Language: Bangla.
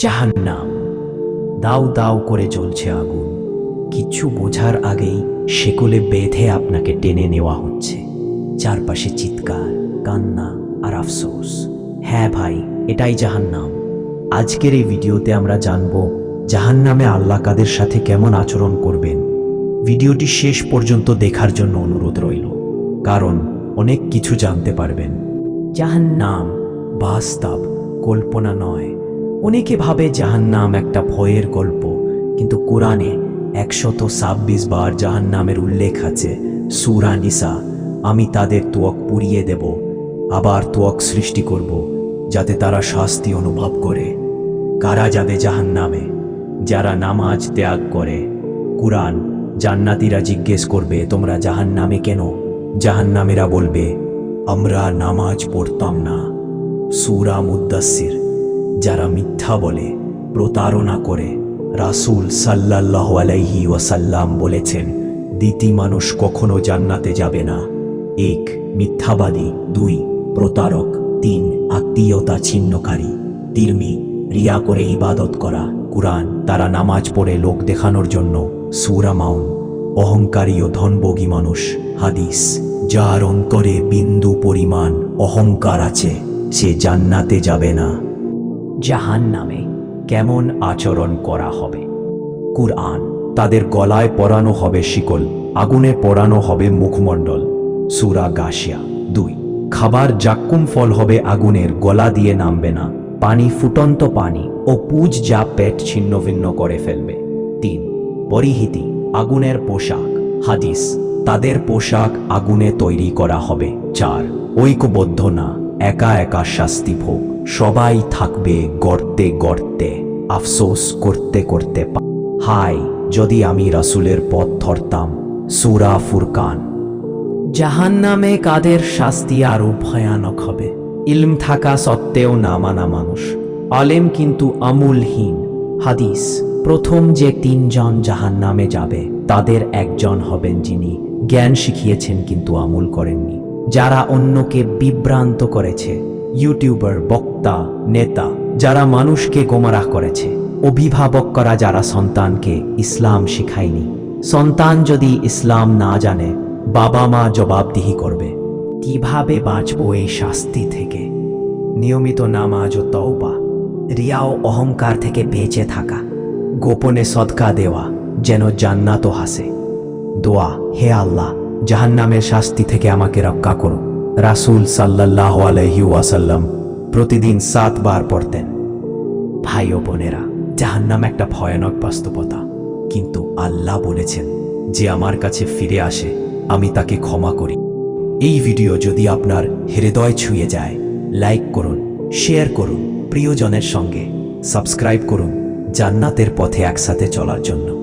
জাহান্নাম। দাউ দাউ করে জ্বলছে আগুন। কিচ্ছু বোঝার আগেই সেকলে বেঁধে আপনাকে টেনে নেওয়া হচ্ছে। চারপাশে চিৎকার, কান্না আর আফসোস। হ্যাঁ ভাই, এটাই জাহান্নাম। আজকের এই ভিডিওতে আমরা জানব, জাহান্নামে আল্লাহ কাদের সাথে কেমন আচরণ করবেন। ভিডিওটি শেষ পর্যন্ত দেখার জন্য অনুরোধ রইল। কারণ অনেক কিছু জানতে পারবেন। জাহান্নাম বাস্তব, কল্পনা নয়। অনেকে ভাবে জাহান্নাম একটা ভয়ের গল্প? কিন্তু কোরআনে একশত ছাব্বিশ বার জাহান্নামের উল্লেখ আছে, সুরা নিসা। আমি তাদের তোয়াক পুড়িয়ে দেব, আবার তোয়াক সৃষ্টি করব, যাতে তারা শাস্তি অনুভব করে। কারা যাবে জাহান্নামে? যারা নামাজ ত্যাগ করে। কুরআন, জান্নাতীরা জিজ্ঞেস করবে, তোমরা জাহান্নামে কেন? জাহান্নামেরা বলবে, আমরা নামাজ পড়তাম না। সুরা মুদাসির যারা মিথ্যা বলে, প্রতারণা করে, রাসূল সাল্লাল্লাহ আলাইহি ওয়াসাল্লাম বলেছেন, দ্বিতি মানুষ কখনো জান্নাতে যাবে না। এক, মিথ্যাবাদী। দুই, প্রতারক। তিন, আত্মীয়তা ছিন্নকারী। তিরমি, রিয়া করে ইবাদত করা। কুরআন, তারা নামাজ পড়ে লোক দেখানোর জন্য। সুরা মাউন। অহংকারী ও ধনভোগী মানুষ। হাদিস, যার অন্তরে বিন্দু পরিমাণ অহংকার আছে, সে জান্নাতে যাবে না। জাহান নামে কেমন আচরণ করা হবে? কুরআন তাদের গলায় পরানো হবে শিকল, আগুনে পরানো হবে মুখমণ্ডল। সুরা গাশিয়া দুই, খাবার জাক্কুম ফল হবে আগুনের, গলা দিয়ে নামবে না। পানি ফুটন্ত পানি ও পুজ যা পেট ছিন্ন ভিন্ন করে ফেলবে। তিন, পরিহিতি, আগুনের পোশাক। হাদিস, তাদের পোশাক আগুনে তৈরি করা হবে। চার, ঐক্যবদ্ধ না, একা একা শাস্তি ভোগ। সবাই থাকবে গর্তে গর্তে আফসোস করতে করতে হাই যদি আমি রাসূলের পথ ধরতাম। সুরা ফুরকান। জাহান্নামে কাদের শাস্তি আরও ভয়ানক হবে? ইলম থাকা সত্ত্বেও না মানা মানুষ। আলেম কিন্তু আমূলহীন। হাদিস, প্রথম যে তিনজন জাহান্নামে যাবে, তাদের একজন হবেন যিনি। জ্ঞান শিখিয়েছেন কিন্তু আমূল করেননি। যারা অন্যকে বিভ্রান্ত করেছে ইউটিউবার, বক্তা, নেতা, যারা মানুষকে গোমরাহ করেছে। অভিভাবক করা যারা সন্তানকে ইসলাম শিখায়নি। সন্তান যদি ইসলাম না জানে বাবা মা জবাবদিহি করবে। কীভাবে বাঁচবো এই শাস্তি থেকে? নিয়মিত নামাজ ও তওবা, রিয়া ও অহংকার থেকে বেঁচে থাকা, গোপনে সদকা দেওয়া, যেন জান্নাত হাসে। দোয়া, হে আল্লাহ, জাহান্নামের শাস্তি থেকে আমাকে রক্ষা করো রাসূল সাল্লাল্লাহু আলাইহি ওয়াসাল্লাম প্রতিদিন সাতবার পড়তেন। ভাই ও বোনেরা, জাহান্নাম একটা ভয়ানক বাস্তবতা। কিন্তু আল্লাহ বলেছেন, যে আমার কাছে ফিরে আসে, আমি তাকে ক্ষমা করি। এই ভিডিও যদি আপনার হৃদয় ছুঁয়ে যায়, লাইক করুন, শেয়ার করুন, প্রিয়জনের সঙ্গে সাবস্ক্রাইব করুন জান্নাতের পথে একসাথে চলার জন্য।